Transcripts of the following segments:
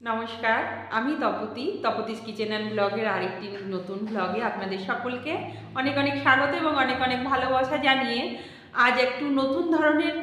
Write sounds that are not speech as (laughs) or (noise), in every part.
নমস্কার, আমি Tapati তপতিস kitchen and ব্লগের আরেকটি নতুন ব্লগে আপনাদের সকলকে অনেক অনেক স্বাগত এবং অনেক অনেক ভালোবাসা জানিয়ে আজ একটু নতুন ধরনের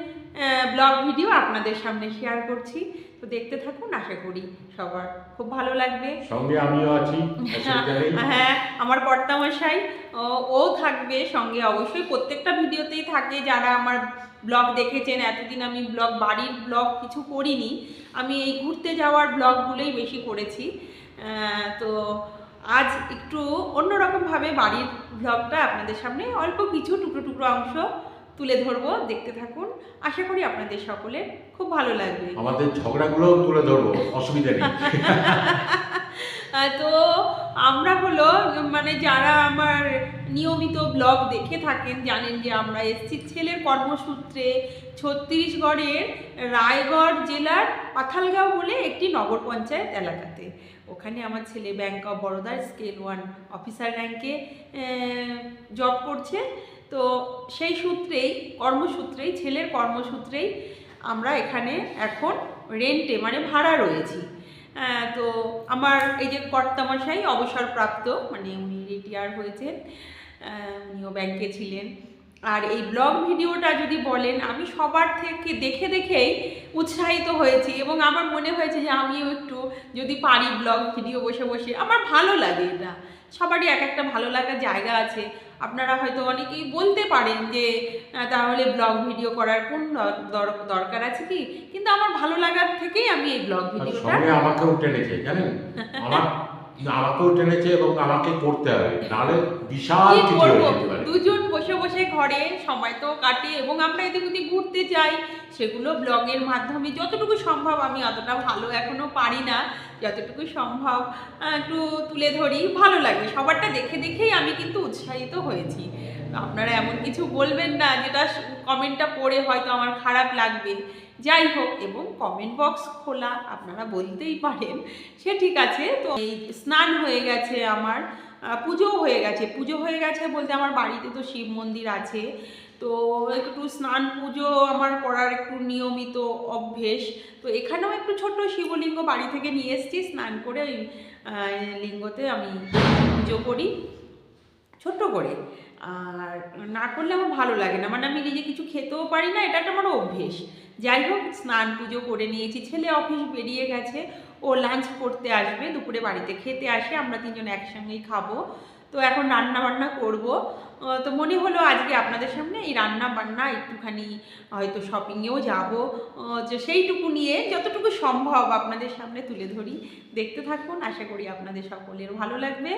ব্লগ ভিডিও আপনাদের সামনে শেয়ার করছি। তো দেখতে থাকুন আশা করি সবার খুব ভালো লাগবে। সঙ্গে আমিও আছি (laughs) হ্যাঁ আমার কর্তামশাই ও- ও থাকবে সঙ্গে অবশ্যই প্রত্যেকটা ভিডিওতেই থাকে যারা আমার ব্লগ দেখেছেন এতদিন আমি ব্লগ বাড়ির ব্লগ কিছু করিনি। আমি এই ঘুরতে যাওয়ার ব্লগগুলোই বেশি করেছি। তো আজ একটু অন্যরকমভাবে বাড়ির ব্লগটা আপনাদের সামনে অল্প কিছু টুকরো টুকরো অংশ তুলে ধরবো দেখতে থাকুন। আশা করি আপনাদের সকলে খুব ভালো লাগবে। আমাদের ঝগড়াগুলোও তুলে ধরবো অসুবিধা নেই। (laughs) তো আমরা হলো মানে যারা আমার নিয়মিত ব্লগ দেখে থাকেন জানেন যে আমরা এসছি ছেলের কর্মসূত্রে ছত্তিশগড়ের রায়গড় জেলার পাথালগাঁও বলে একটি নগর পঞ্চায়েত এলাকাতে। ওখানে আমার ছেলে ব্যাংক অফ বরোদার স্কেল ওয়ান অফিসার র্যাঙ্কে জব করছে। তো সেই সূত্রেই, কর্মসূত্রেই, ছেলের কর্মসূত্রেই আমরা এখানে এখন রেন্টে মানে ভাড়া রয়েছি। তো আমার এই যে কর্তামশাই অবসরপ্রাপ্ত মানে উনি রিটায়ার হয়েছেন উনিও ব্যাংকে ছিলেন। আর এই ব্লগ ভিডিওটা যদি বলেন, আমি সবার থেকে দেখে দেখেই উৎসাহিত হয়েছি এবং আমার মনে হয়েছে যে আমিও একটু যদি পারি ব্লগ ভিডিও বসে বসে, আমার ভালো লাগে এটা। সবারই এক একটা ভালো লাগার জায়গা আছে। আপনারা হয়তো অনেকেই বলতে পারেন যে তাহলে ব্লগ ভিডিও করার কোন দর- দর- দরকার আছে কি? কিন্তু আমার ভালো লাগার থেকেই আমি এই ব্লগ ভিডিওটা আমাকেও টেনেছে জানেন? আমার আমাকেও টেনেছে এবং আমাকে করতে হবে। নাহলে বিশাল কিছু দুজন বসে বসে ঘরে সময় তো কাটে এবং আমরা এদিক ওদিক ঘুরতে যাই। সেগুলো ব্লগের মাধ্যমে যতটুকু সম্ভব আমি অতটা ভালো এখনও পারি না। যতটুকু সম্ভব একটু তুলে ধরি ভালো লাগে। সবারটা দেখে দেখেই আমি কিন্তু উৎসাহিত হয়েছি। আপনারা এমন কিছু বলবেন না যেটা কমেন্টটা পড়ে হয়তো আমার খারাপ লাগবে। যাই হোক, এবং কমেন্ট বক্স খোলা আপনারা বলতেই পারেন, সে ঠিক আছে। তো এই স্নান হয়ে গেছে আমার পুজো হয়ে গেছে। পুজো হয়ে গেছে বলতে আমার বাড়িতে তো শিব মন্দির আছে। তো একটু স্নান পুজো আমার করার একটু নিয়মিত অভ্যেস। তো এখানেও একটু ছোট্ট শিবলিঙ্গ বাড়ি থেকে নিয়ে এসেছি, স্নান করে ওই লিঙ্গতে আমি পুজো করি। ছোট্ট করে। আর না করলে আমার ভালো লাগে না। মানে আমি নিজে কিছু খেতেও পারি না, এটা একটা আমার অভ্যেস। যাই হোক, স্নান পুজো করে নিয়েছি। ছেলে অফিস বেরিয়ে গেছে। ও লাঞ্চ করতে আসবে, দুপুরে বাড়িতে খেতে আসে। আমরা তিনজন একসঙ্গেই খাব। তো এখন রান্না বান্না করব। তো মনে হলো আজকে আপনাদের সামনে এই রান্না বান্না একটুখানি হয়তো শপিংয়েও যাব। যে সেইটুকু নিয়ে যতটুকু সম্ভব আপনাদের সামনে তুলে ধরি। দেখতে থাকুন আশা করি আপনাদের সকলের ভালো লাগবে।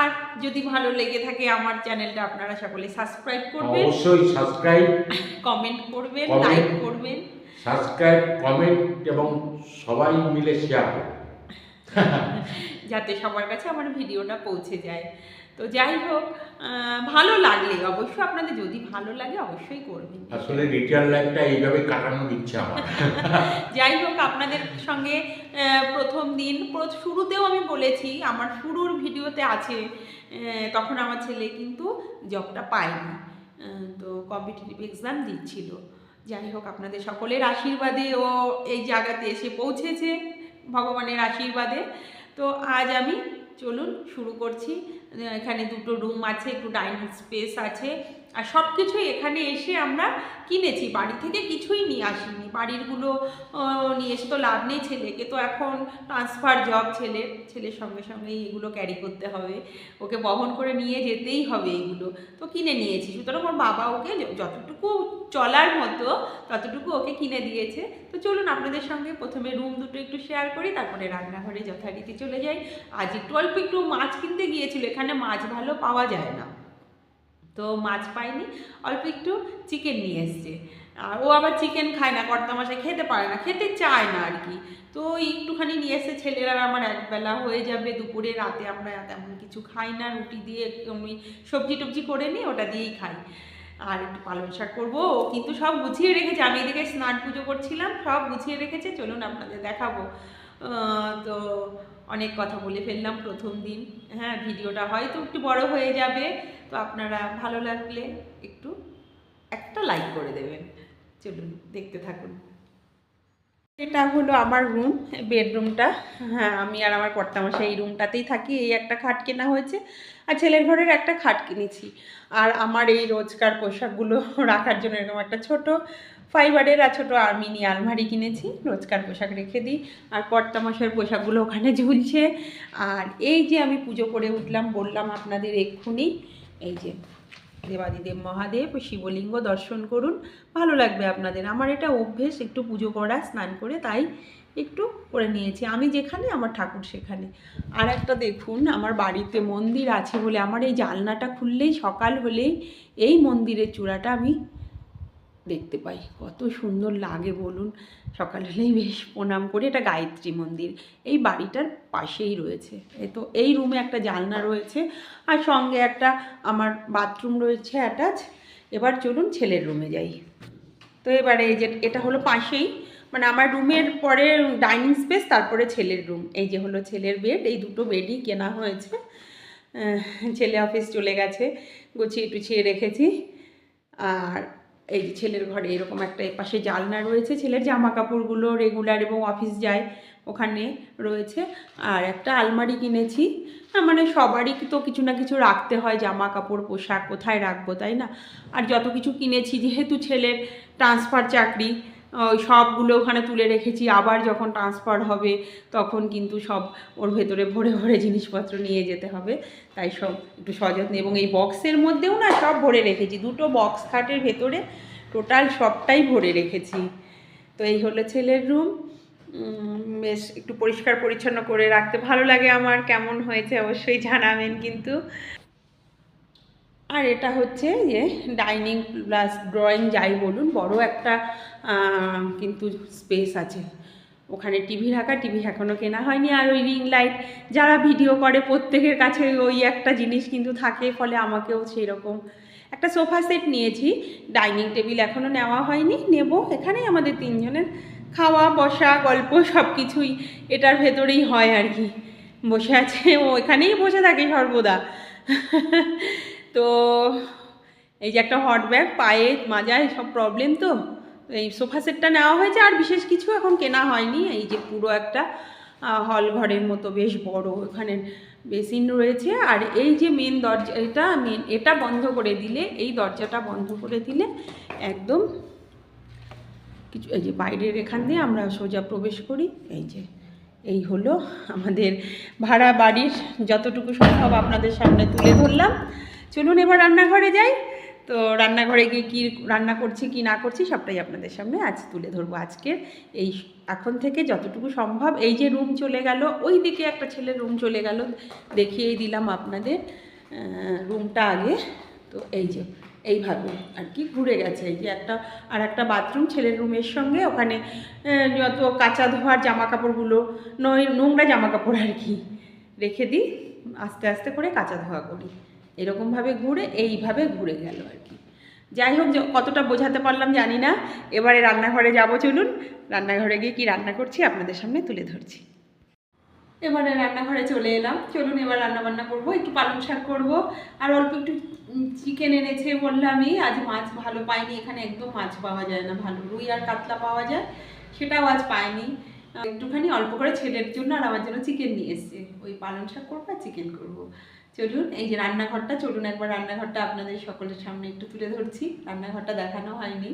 আর যদি ভালো লেগে থাকে আমার চ্যানেলটা আপনারা সকলে সাবস্ক্রাইব করবেন। অবশ্যই সাবস্ক্রাইব কমেন্ট করবেন. লাইক করবেন। সাবস্ক্রাইব কমেন্ট এবং সবাই মিলে শেয়ার যাতে সবার কাছে আমার ভিডিওটা পৌঁছে যায়। তো যাই হোক ভালো লাগলে অবশ্যই আপনাদের যদি ভালো লাগে অবশ্যই করবেন। আসলে রিটায়ার লাইফটা এইভাবে কাটানোর ইচ্ছা আমার। (laughs) যাই হোক আপনাদের সঙ্গে প্রথম দিন শুরুতেও আমি বলেছি আমার শুরুর ভিডিওতে আছে তখন আমার ছেলে কিন্তু জবটা পায়নি তো কম্পিটিটিভ এক্সাম দিচ্ছিল। যাই হোক আপনাদের সকলের আশীর্বাদে ও এই জায়গাতে এসে পৌঁছেছে ভগবানের আশীর্বাদে। তো আজ আমি চলুন শুরু করছি এখানে দুটো রুম আছে একটু ডাইনিং স্পেস আছে। আর সব কিছুই এখানে এসে আমরা কিনেছি। বাড়ি থেকে কিছুই নিয়ে আসিনি। বাড়িরগুলো নিয়ে এসে তো লাভ নেই ছেলেকে। তো এখন ট্রান্সফার জব ছেলের ছেলের সঙ্গে সঙ্গেই এগুলো ক্যারি করতে হবে। ওকে বহন করে নিয়ে যেতেই হবে এগুলো। তো কিনে নিয়েছি। সুতরাং ওর বাবা ওকে যতটুকু চলার মতো ততটুকু ওকে কিনে দিয়েছে। তো চলুন আপনাদের সঙ্গে প্রথমে রুম দুটো একটু শেয়ার করি, তারপরে রান্নাঘরে যথারীতি চলে যাই। আজ একটু অল্প একটু মাছ কিনতে গিয়েছিল। এখানে মাছ ভালো পাওয়া যায় না। তো মাছ পাইনি, অল্প একটু চিকেন নিয়ে এসছে। আর ও আবার চিকেন খায় না, কর্তামশাই খেতে পারে না, খেতে চায় না আর কি তো একটুখানি নিয়ে এসে ছেলেরা আমার একবেলা হয়ে যাবে দুপুরে, রাতে আমরা তেমন কিছু খাই না, রুটি দিয়ে আমি সবজি টবজি করে নিই ওটা দিয়েই খাই। আর একটু পালং শাক করব কিন্তু সব গুছিয়ে রেখেছে, আমি এদিকে স্নান পুজো করছিলাম, সব গুছিয়ে রেখেছে, চলুন আপনাদের দেখাবো। তো অনেক কথা বলে ফেললাম প্রথম দিন। হ্যাঁ ভিডিওটা হয়তো একটু বড় হয়ে যাবে, তো আপনারা ভালো লাগলে একটু একটা লাইক করে দেবেন। চলুন, দেখতে থাকুন। এটা হলো আমার রুম বেডরুমটা হ্যাঁ আমি আর আমার কর্তামশাই এই রুমটাতেই থাকি, এই একটা খাট কেনা হয়েছে। আর ছেলের ঘরের একটা খাট কিনেছি। আর আমার এই রোজকার পোশাকগুলো (laughs) রাখার জন্য এরকম একটা ছোট ফাইবারের আর ছোটো আর মিনি আলমারি কিনেছি, রোজকার পোশাক রেখে দিই, আর কর্তামশাইয়ের পোশাকগুলো ওখানে ঝুলছে। আর এই যে আমি পুজো করে উঠলাম, বললাম আপনাদের এক্ষুনি, এই যে দেবাদিদেব মহাদেব, শিবলিঙ্গ দর্শন করুন, ভালো লাগবে আপনাদের। আমার এটা অভ্যেস, একটু পুজো করা, স্নান করে, তাই একটু করে নিয়েছি। আমি যেখানে, আমার ঠাকুর সেখানে। আর একটা দেখুন, আমার বাড়িতে মন্দির আছে বলে, আমার এই জানলাটা খুললেই, সকাল হলেই এই মন্দিরের চূড়াটা আমি দেখতে পাই। কত সুন্দর লাগে বলুন। সকাল হলেই বেশ প্রণাম করে। এটা গায়ত্রী মন্দির। এই বাড়িটার পাশেই রয়েছে। এই তো এই রুমে একটা জানলা রয়েছে আর সঙ্গে একটা আমার বাথরুম রয়েছে অ্যাটাচ এবার চলুন ছেলের রুমে যাই। তো এবারে এই যে এটা হলো পাশেই। মানে আমার রুমের পরে ডাইনিং স্পেস তারপরে ছেলের রুম এই যে হলো ছেলের বেড এই দুটো বেডই কেনা হয়েছে। ছেলে অফিস চলে গেছে। গুছিয়ে টুছিয়ে রেখেছি। আর এই ছেলের ঘরে এরকম একটা এপাশে জালনা রয়েছে ছেলের জামা কাপড়গুলো রেগুলার এবং অফিস যায় ওখানে রয়েছে। আর একটা আলমারি কিনেছি। হ্যাঁ, মানে সবারই তো কিছু না কিছু রাখতে হয় জামা কাপড় পোশাক কোথায় রাখব তাই না? আর যত কিছু কিনেছি যেহেতু ছেলের ট্রান্সফার চাকরি ওই সবগুলো ওখানে তুলে রেখেছি। আবার যখন ট্রান্সফার হবে, তখন কিন্তু সব ওর ভেতরে ভরে ভরে জিনিসপত্র নিয়ে যেতে হবে। তাই সব একটু সযত্নে এবং এই বক্সের মধ্যেও না সব ভরে রেখেছি। দুটো বক্স খাটের ভেতরে টোটাল সবটাই ভরে রেখেছি। তো এই হলো ছেলের রুম বেশ একটু পরিষ্কার পরিচ্ছন্ন করে রাখতে ভালো লাগে আমার। কেমন হয়েছে অবশ্যই জানাবেন কিন্তু। আর এটা হচ্ছে যে ডাইনিং প্লাস ড্রয়িং যাই বলুন, বড় একটা কিন্তু স্পেস আছে। ওখানে টিভি রাখা, টিভি এখনও কেনা হয়নি আর ওই রিং লাইট যারা ভিডিও করে প্রত্যেকের কাছে ওই একটা জিনিস কিন্তু থাকে, ফলে আমাকেও সেই রকম একটা সোফা সেট নিয়েছি, ডাইনিং টেবিল এখনও নেওয়া হয়নি, নেব এখানেই আমাদের তিনজনের। খাওয়া, বসা, গল্প সব কিছুই এটার ভেতরেই হয় আর কি। বসে আছে, ও এখানেই বসে থাকে সর্বদা। তো এই যে একটা হট ব্যাগ পায়ে মাজায় সব প্রবলেম তো এই সোফা সেটটা নেওয়া হয়েছে আর বিশেষ কিছু এখন কেনা হয়নি। এই যে পুরো একটা হল ঘরের মতো বেশ বড় এখানে বেসিন রয়েছে। আর এই যে মেন দরজা, এটা মেন এটা বন্ধ করে দিলে, এই দরজাটা বন্ধ করে দিলে একদম কিছু, এই যে বাইরের এখান দিয়ে আমরা সোজা প্রবেশ করি। এই যে, এই হলো আমাদের ভাড়া বাড়ির যতটুকু সম্ভব আপনাদের সামনে তুলে ধরলাম। চলুন এবার রান্নাঘরে যাই। তো রান্নাঘরে গিয়ে কী রান্না করছি, কি না করছি, সবটাই আপনাদের সামনে আজ তুলে ধরবো আজকের। এই এখন থেকে যতটুকু সম্ভব, এই যে রুম চলে গেল ওই দিকে একটা ছেলের রুম চলে গেল, দেখিয়েই দিলাম আপনাদের রুমটা আগে। তো এই যে এইভাবে আর কি ঘুরে গেছে। এই যে একটা, আর একটা বাথরুম ছেলের রুমের সঙ্গে, ওখানে যত কাঁচা ধোয়ার জামা কাপড়গুলো নয় নোংরা জামা কাপড় আর কি রেখে দিই, আস্তে আস্তে করে কাঁচা ধোয়া করি। এরকমভাবে ঘুরে, এইভাবে ঘুরে গেল আর কি। যাই হোক কতটা বোঝাতে পারলাম জানি না। এবারে রান্নাঘরে যাব চলুন। রান্নাঘরে গিয়ে কি রান্না করছি আপনাদের সামনে তুলে ধরছি। এবারে রান্নাঘরে চলে এলাম। চলুন এবার রান্না বান্না করব। একটু পালং শাক করব। আর অল্প একটু চিকেন এনেছে বললামই। আজ মাছ ভালো পাইনি। এখানে একদম মাছ পাওয়া যায় না। ভালো রুই আর কাতলা পাওয়া যায়। সেটাও আজ পাইনি। একটুখানি অল্প করে ছেলের জন্য আর আমার জন্য চিকেন নিয়ে এসছে। ওই পালং শাক করব আর চিকেন করব। চলুন, এই যে রান্নাঘরটা, চলুন একবার রান্নাঘরটা আপনাদের সকলের সামনে একটু তুলে ধরছি। রান্নাঘরটা দেখানো হয়নি।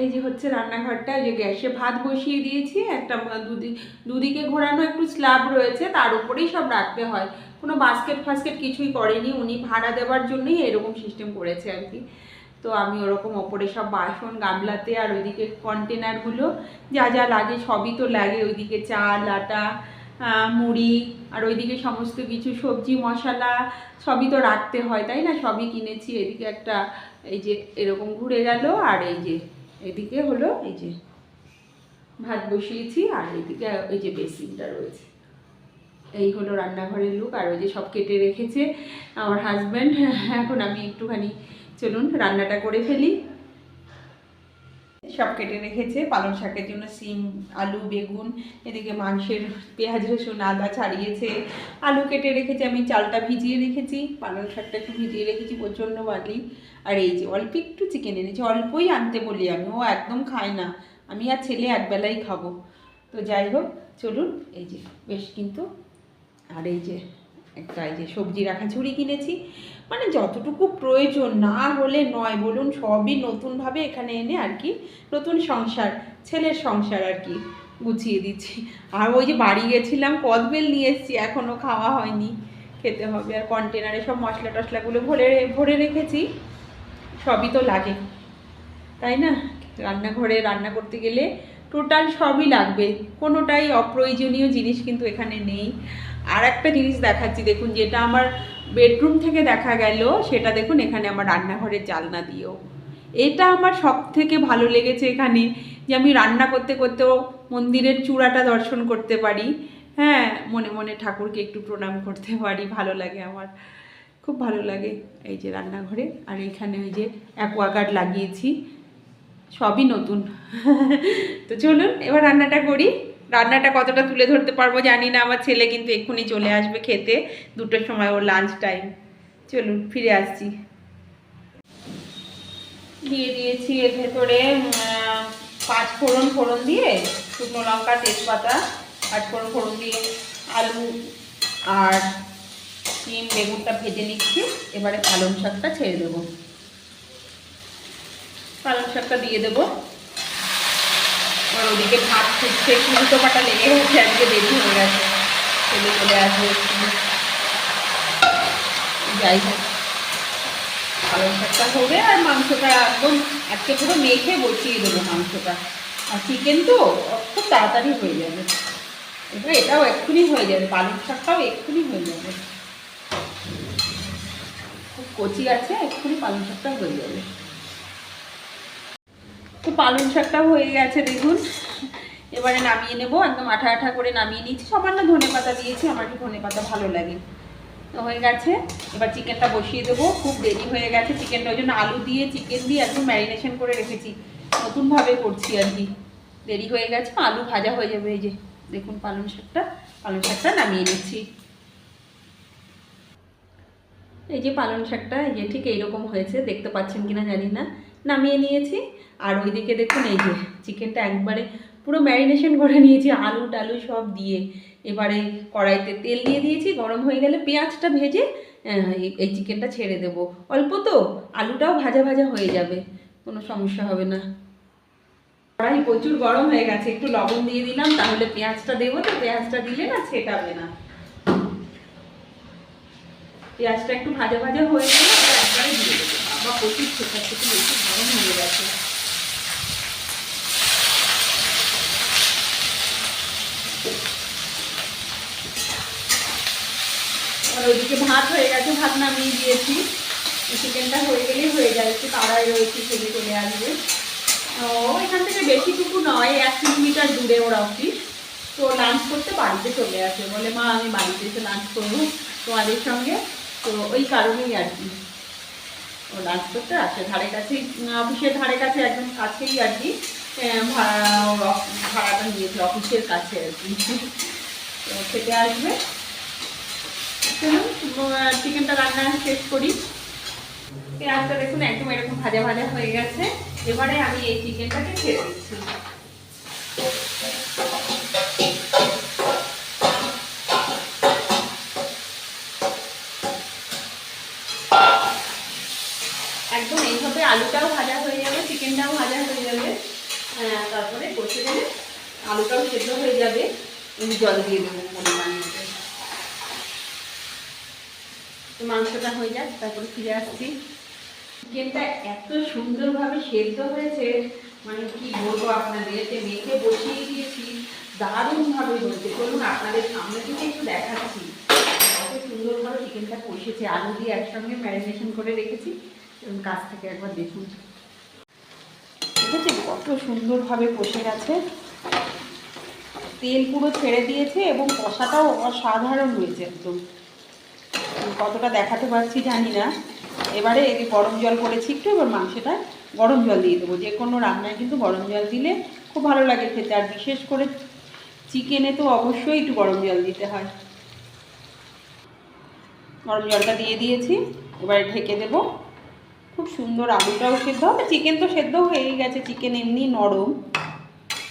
এই যে হচ্ছে রান্নাঘরটা যে গ্যাসে ভাত বসিয়ে দিয়েছি, একটা দুদি, দুদিকে ঘোরানো একটু স্ল্যাব রয়েছে, তার উপরেই সব রাখতে হয়। কোনো বাস্কেট ফাস্কেট কিছুই করেনি, উনি ভাড়া দেওয়ার জন্যই এরকম সিস্টেম করেছে আর কি। তো আমি ওরকম ওপরে সব বাসন, গামলাতে আর ওইদিকে কন্টেনারগুলো যা যা লাগে সবই তো লাগে, ওইদিকে চাল, আটা মুড়ি আর ওইদিকে সমস্ত কিছু, সবজি, মশলা, সবই তো রাখতে হয়, তাই না? সবই কিনেছি। এদিকে একটা এই যে এরকম ঘুরে গেল আর এই যে, এদিকে হলো এই যে ভাত বসিয়েছি আর এদিকে ওই যে বেসিনটা রয়েছে। এই হলো রান্নাঘরের লুক আর ওই যে সব কেটে রেখেছে আমার হাজব্যান্ড এখন আমি একটুখানি চলুন রান্নাটা করে ফেলি। সব কেটে রেখেছে। পালং শাকের জন্য সিম, আলু, বেগুন, এদিকে মাংসের পেঁয়াজ, রসুন, আদা ছাড়িয়েছে। আলু কেটে রেখেছে, আমি চালটা ভিজিয়ে রেখেছি। পালং শাকটা একটু ভিজিয়ে রেখেছি, প্রচণ্ড বালি। আর এই যে অল্প একটু চিকেন এনেছি, অল্পই আনতে বলি আমি, ও একদম খায় না। আমি আর ছেলে একবেলাই খাব। তো যাই হোক, চলুন, এই যে, বেশ কিন্তু, আর এই যে একটা, এই যে সবজি রাখা ঝুড়ি কিনেছি। মানে যতটুকু প্রয়োজন, না হলে নয়, বলুন সবই নতুনভাবে এখানে এনে আর কি নতুন সংসার, ছেলের সংসার আর কি গুছিয়ে দিচ্ছি। আর ওই যে বাড়ি গেছিলাম কদবেল নিয়ে এসেছি, এখনও খাওয়া হয়নি, খেতে হবে। আর কন্টেনারে সব মশলা টশলাগুলো ভরে ভরে রেখেছি, সবই তো লাগে। তাই না? রান্নাঘরে রান্না করতে গেলে টোটাল সবই লাগবে। কোনোটাই অপ্রয়োজনীয় জিনিস কিন্তু এখানে নেই। আর একটা জিনিস দেখাচ্ছি, দেখুন যেটা আমার বেডরুম থেকে দেখা গেল, সেটা দেখুন এখানে আমার রান্নাঘরের জালনা দিয়েও। এটা আমার সব থেকে ভালো লেগেছে এখানে, যে আমি রান্না করতে করতেও মন্দিরের চূড়াটা দর্শন করতে পারি। হ্যাঁ মনে মনে ঠাকুরকে একটু প্রণাম করতে পারি, ভালো লাগে আমার। খুব ভালো লাগে এই যে রান্নাঘরে। আর এখানে ওই যে অ্যাকোয়াগার্ড লাগিয়েছি, সবই নতুন। (laughs) তো চলুন, এবার রান্নাটা করি। রান্নাটা কতটা তুলে ধরতে পারব জানি না, আমার ছেলে কিন্তু এক্ষুনি চলে আসবে খেতে। দুটোর সময় ওর লাঞ্চ টাইম চলুন, ফিরে আসছি। দিয়ে দিয়েছি এর ভেতরে পাঁচ ফোড়ন ফোড়ন দিয়ে শুকনো লঙ্কা, তেজপাতা পাঁচ ফোড়ন ফোড়ন দিয়ে আলু আর সিম বেগুনটা ভেজে নিচ্ছি। এবারে পালং শাকটা ছেড়ে দেবো। পালং শাকটা দিয়ে দেবো। আর ওদিকে ভাত একটু উল্টো পাটা লেগে গেছে, আজকে দেরি হয়ে গেছে। ছেলে চলে আসবে। যাই হোক। পালং শাকটা হবে, আর মাংসটা একদম, আজকে পুরো মেখে বসিয়ে দেবো মাংসটা। আর চিকেন তো খুব তাড়াতাড়ি হয়ে যাবে। এটা এটাও এক্ষুনি হয়ে যাবে পালং শাকটাও এক্ষুনি হয়ে যাবে। খুব কচি আছে, এক্ষুনি পালং শাকটা হয়ে যাবে। তো পালং শাকটা হয়ে গেছে, দেখুন। এবারে নামিয়ে নেব, একদম আঠা আঠা করে নামিয়ে নিয়েছি। সামান্য ধনে পাতা দিয়েছি, আমার কি ধনে পাতা ভালো লাগে। তো হয়ে গেছে। এবার চিকেনটা বসিয়ে দেবো, খুব দেরি হয়ে গেছে চিকেনটা, ওই জন্য আলু দিয়ে, চিকেন দিয়ে একদম ম্যারিনেশন করে রেখেছি। নতুনভাবে করছি আর কি। দেরি হয়ে গেছে, আলু ভাজা হয়ে যাবে, এই যে দেখুন পালং শাকটা। পালং শাকটা নামিয়ে নিচ্ছি। এই যে পালং শাকটা, এই যে ঠিক এইরকম হয়েছে, দেখতে পাচ্ছেন কিনা জানি না। নামিয়ে নিয়েছি। আর ওইদিকে দেখুন এই যে চিকেনটা একবারে পুরো ম্যারিনেশন করে নিয়েছি, আলু টালু সব দিয়ে। এবারে কড়াইতে তেল দিয়ে দিয়েছি, গরম হয়ে গেলে পেঁয়াজটা ভেজে এই- চিকেনটা ছেড়ে দেব। অল্প তো, আলুটাও ভাজা ভাজা হয়ে যাবে, কোনো সমস্যা হবে না। কড়াই প্রচুর গরম হয়ে গেছে, একটু লবণ দিয়ে দিলাম, তাহলে পেঁয়াজটা দেবো তো, পেঁয়াজটা দিলে না ছেটাবে না। পেঁয়াজটা একটু ভাজা ভাজা হয়ে গেলে, একবারে দিয়ে দেবো। বাবা প্রচুর ছেটাচ্ছে একটু বেশি গরম হয়ে গেছে। ওইদিকে ভাত হয়ে গেছে, ভাত নামিয়ে দিয়েছি। চিকেনটা হয়ে গেলেই হয়ে যায়, একটু তাড়াই রয়েছে ছেলে চলে আসবে। ও, এখান থেকে বেশি বেশিটুকু নয়, এক কিলোমিটার দূরে ওরা অফিস তো লাঞ্চ করতে বাড়িতে চলে আসে। বলে, মা, আমি বাড়িতে এসে লাঞ্চ করব তোমাদের সঙ্গে। তো ওই কারণেই আর কি। লাঞ্চ করতে আসে ধারে কাছে অফিসের ধারে কাছে একদম কাছেই আর কি। ভাড়া ভাড়াটা নিয়েছে অফিসের কাছে আর কি। তো খেতে আসবে। চলুন চিকেনটা রান্না শেষ করি। পেঁয়াজটা দেখুন, একদম এরকম ভাজা ভাজা হয়ে গেছে। এবারে আমি এই চিকেনটাকে ছেড়ে দিচ্ছি। একদম এইভাবে আলুটাও ভাজা হয়ে যাবে, চিকেনটাও ভাজা হয়ে যাবে। তারপরে কষে গেলে আলুটাও সেদ্ধ হয়ে যাবে। জল দিয়ে দেবো পরিমাণ মতো। মাংসটা হয়ে যাক, তারপরে ফিরে আসছি। চিকেনটা এত সুন্দরভাবে সেদ্ধ হয়েছে মানে কি বলব আপনাদের, যে মেখে বসিয়ে দিয়েছি, দারুণভাবে হয়েছে। চলুন আপনাদের সামনে থেকে একটু দেখাচ্ছি। কত সুন্দরভাবে চিকেনটা কষেছে, আলু দিয়ে একসঙ্গে ম্যারিনেশন করে রেখেছি। কাছ থেকে একবার দেখুন। আছে কত সুন্দরভাবে কষে গেছে? তেল পুরো ছেড়ে দিয়েছে এবং কষাটাও অসাধারণ হয়েছে একদম। কতটা দেখাতে পারছি জানি না। এবারে যে গরম জল করেছি, একটু এবার মাংসটা গরম জল দিয়ে দেবো। যে কোনো রান্নায় কিন্তু গরম জল দিলে খুব ভালো লাগে খেতে। আর বিশেষ করে চিকেনে তো অবশ্যই একটু গরম জল দিতে হয়। গরম জলটা দিয়ে দিয়েছি, এবারে ঢেকে দেব। খুব সুন্দর আলুটাও সেদ্ধ হবে। চিকেন তো সেদ্ধ হয়েই গেছে চিকেন এমনি নরম।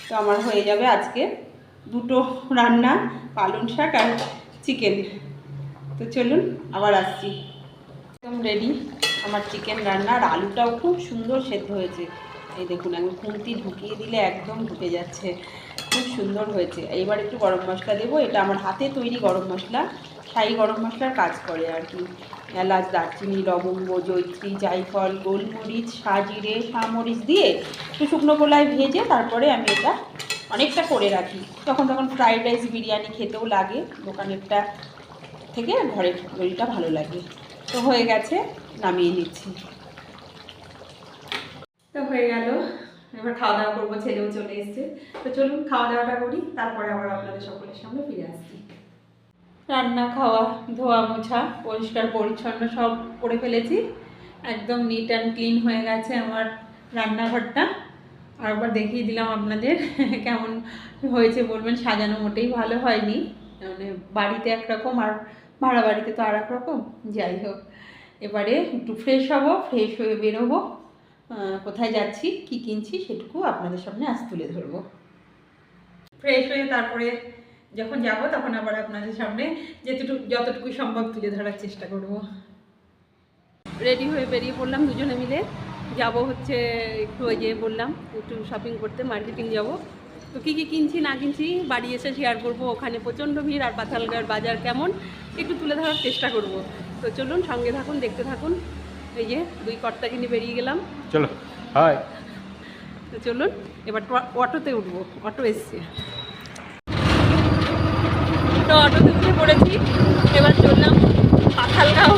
তো আমার হয়ে যাবে আজকে দুটো রান্না, পালং শাক আর চিকেন তো চলুন আবার আসছি। একদম রেডি আমার চিকেন রান্না আর আলুটাও খুব সুন্দর সেদ্ধ হয়েছে। এই দেখুন, একদম খুন্তি ঢুকিয়ে দিলে একদম ঢুকে যাচ্ছে। খুব সুন্দর হয়েছে। এইবার একটু গরম মশলা দেবো, এটা আমার হাতে তৈরি গরম মশলা। শাহি গরম মশলার কাজ করে আর কি। এলাচ, দারচিনি, লবঙ্গ জৈত্রী জায়ফল, গোলমরিচ, সাজিরে, সামরিচ দিয়ে একটু শুকনো গোলায় ভেজে তারপরে আমি এটা অনেকটা করে রাখি। তখন তখন ফ্রাইড রাইস বিরিয়ানি খেতেও লাগে, দোকানেরটা থেকে ঘরের তৈরিটা ভালো লাগে। তো হয়ে গেছে, নামিয়ে নিচ্ছি। তো হয়ে গেল। এবার খাওয়া দাওয়া করব, ছেলেও চলে এসছে। তো চলুন, খাওয়া দাওয়াটা করি, তারপরে আবার আপনাদের সকলের সামনে ফিরে আসছি। রান্না, খাওয়া, ধোয়া, মোছা, পরিষ্কার, পরিচ্ছন্ন সব করে ফেলেছি। একদম নিট অ্যান্ড ক্লিন হয়ে গেছে আমার রান্নাঘরটা। আর একবার দেখিয়ে দিলাম আপনাদের (laughs) কেমন হয়েছে বলবেন, সাজানো মোটেই ভালো হয়নি। মানে বাড়িতে একরকম আর ভাড়া বাড়িতে তো আর রকম যাই হোক, এবারে একটু ফ্রেশ হব ফ্রেশ হয়ে বেরোবো। কোথায় যাচ্ছি, কি কিনছি সেটুকু আপনাদের সামনে আজ তুলে ধরবো। ফ্রেশ হয়ে তারপরে যখন যাব তখন আবার আপনাদের সামনে যেটুকু যতটুকু সম্ভব তুলে ধরার চেষ্টা করব। রেডি হয়ে বেরিয়ে পড়লাম দুজনে মিলে। যাব হচ্ছে একটু ওই যে বললাম একটু শপিং করতে মার্কেটিং যাব। তো কী কী কিনছি না কিনছি বাড়ি এসে শেয়ার করব। ওখানে প্রচণ্ড ভিড় আর পাথালগাঁর বাজার কেমন একটু তুলে ধরার চেষ্টা করব। তো চলুন সঙ্গে থাকুন দেখতে থাকুন। এই যে দুই কর্তা কিনে বেরিয়ে গেলাম। চলো হাই তো চলুন এবার অটোতে উঠবো অটো এসছে। তো অটোতে উঠে পড়েছি। এবার চললাম পাখালগাঁও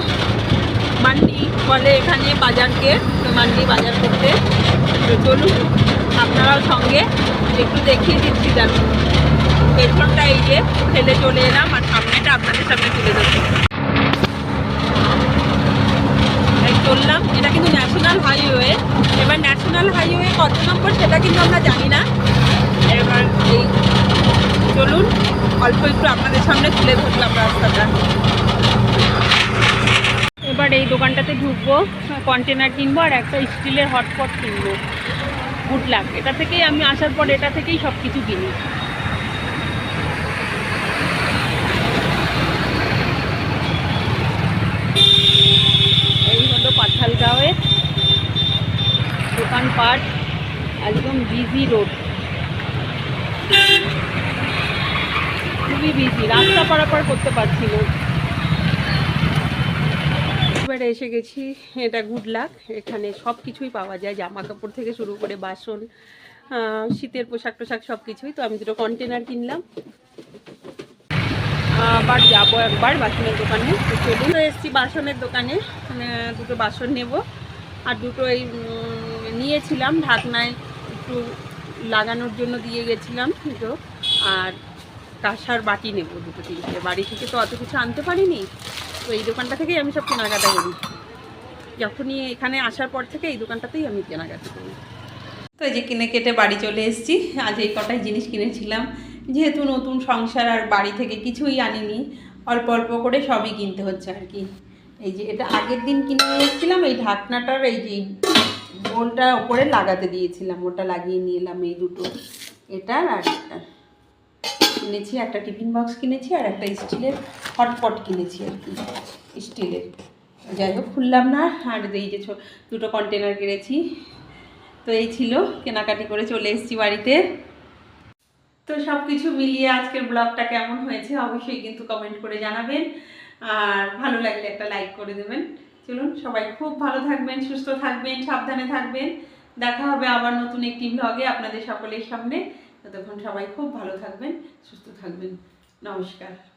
মান্ডি বলে এখানে বাজারকে মান্ডি বাজার করতে। চলুন, আপনারাও সঙ্গে একটু দেখিয়ে দিচ্ছি দেখুন পেছনটা এই যে ফেলে চলে এলাম আর সামনেটা আপনাদের সামনে তুলে ধরছি। চললাম। এটা কিন্তু ন্যাশনাল হাইওয়ে এবার ন্যাশনাল হাইওয়ে কত নম্বর সেটা কিন্তু আমরা জানি না। এবার এই চলুন, অল্প একটু আপনাদের সামনে তুলে ধরলাম রাস্তাটা। এবার এই দোকানটাতে ঢুকবো কন্টেনার কিনবো আর একটা স্টিলের হটপট কিনবো। গুড লাক এটা থেকেই আমি আসার পর এটা থেকেই সব কিছু কিনি। এই হলো পাঠালগাঁওয়ের দোকানপাট, একদম বিজি রোড খুবই বিজি রাস্তা পারাপার করতে পারছি না। এবারে এসে গেছি, এটা গুড লাক এখানে সব কিছুই পাওয়া যায় জামা কাপড় থেকে শুরু করে বাসন শীতের পোশাক টোশাক সব কিছুই তো আমি দুটো কন্টেনার কিনলাম। আবার যাব একবার বাসনের দোকানে চলুন। এসেছি বাসনের দোকানে দুটো বাসন নেব। আর দুটো এই নিয়েছিলাম, ঢাকনায় একটু লাগানোর জন্য দিয়ে গেছিলাম দুটো আর কাঁসার বাটি নেব দুটো তিনটে। বাড়ি থেকে তো অত কিছু আনতে পারিনি, তো এই দোকানটা থেকেই আমি সব কেনাকাটা করি। যখনই এখানে আসার পর থেকে এই দোকানটাতেই আমি কেনাকাটা করি। তো এই যে কিনে কেটে বাড়ি চলে এসেছি, আজ এই কটাই জিনিস কিনেছিলাম। যেহেতু নতুন সংসার আর বাড়ি থেকে কিছুই আনিনি, অল্প অল্প করে সবই কিনতে হচ্ছে আর কি। এই যে এটা আগের দিন কিনে এসেছিলাম এই ঢাকনাটার এই যে বোলটা ওপরে লাগাতে দিয়েছিলাম, ওটা লাগিয়ে নিয়ে এলাম এই দুটো এটা আর একটা। কিনেছি, একটা টিফিন বক্স কিনেছি আর একটা স্টিলের হটপট কিনেছি আর কি, স্টিলের। যাই হোক, খুললাম না, আর এই যে দুটো কন্টেনার কিনেছি। তো এই ছিল, কেনাকাটি করে চলে এসেছি বাড়িতে। তো সব কিছু মিলিয়ে আজকের ব্লগটা কেমন হয়েছে অবশ্যই কিন্তু কমেন্ট করে জানাবেন। আর ভালো লাগলে একটা লাইক করে দেবেন। চলুন, সবাই খুব ভালো থাকবেন, সুস্থ থাকবেন, সাবধানে থাকবেন। দেখা হবে আবার নতুন একটি ব্লগে আপনাদের সকলের সামনে। ততক্ষণ সবাই খুব ভালো থাকবেন সুস্থ থাকবেন। নমস্কার।